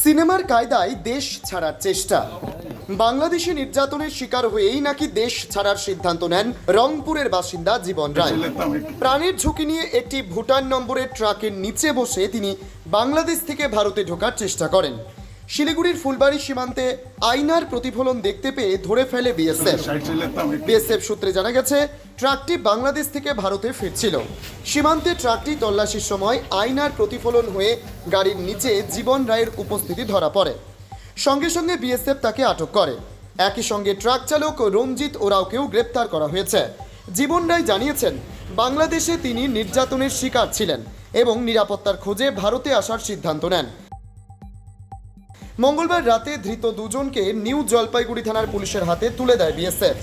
সিনেমার কায়দায় দেশ ছাড়ার চেষ্টা। বাংলাদেশে নির্যাতনের শিকার হয়েই নাকি দেশ ছাড়ার সিদ্ধান্ত নেন রংপুরের বাসিন্দা জীবন রায়। প্রাণের ঝুঁকি নিয়ে একটি ভুটান নম্বরের ট্রাকের নিচে বসে তিনি বাংলাদেশ থেকে ভারতে ঢোকার চেষ্টা করেন। শিলিগুড়ির ফুলবাড়ি সীমান্তে আইনার প্রতিফলন দেখতে পেয়ে ধরে ফেলে বিএসএফ। বিএসএফ সূত্রে জানা গেছে, ট্রাকটি বাংলাদেশ থেকে ভারতে ফিরছিল। সীমান্তে ট্রাকটি তল্লাশির সময় আইনার প্রতিফলন হয়ে গাড়ির নিচে জীবন রায়ের উপস্থিতি ধরা পড়ে। সঙ্গে সঙ্গে বিএসএফ তাকে আটক করে। একই সঙ্গে ট্রাক চালক রঞ্জিত ওরাওকেও গ্রেপ্তার করা হয়েছে। জীবন রায় জানিয়েছেন, বাংলাদেশে তিনি নির্যাতনের শিকার ছিলেন এবং নিরাপত্তার খোঁজে ভারতে আসার সিদ্ধান্ত নেন। মঙ্গলবার রাতে ধৃত দুজনকে নিউ জলপাইগুড়ি থানার পুলিশের হাতে তুলে দেয় বিএসএফ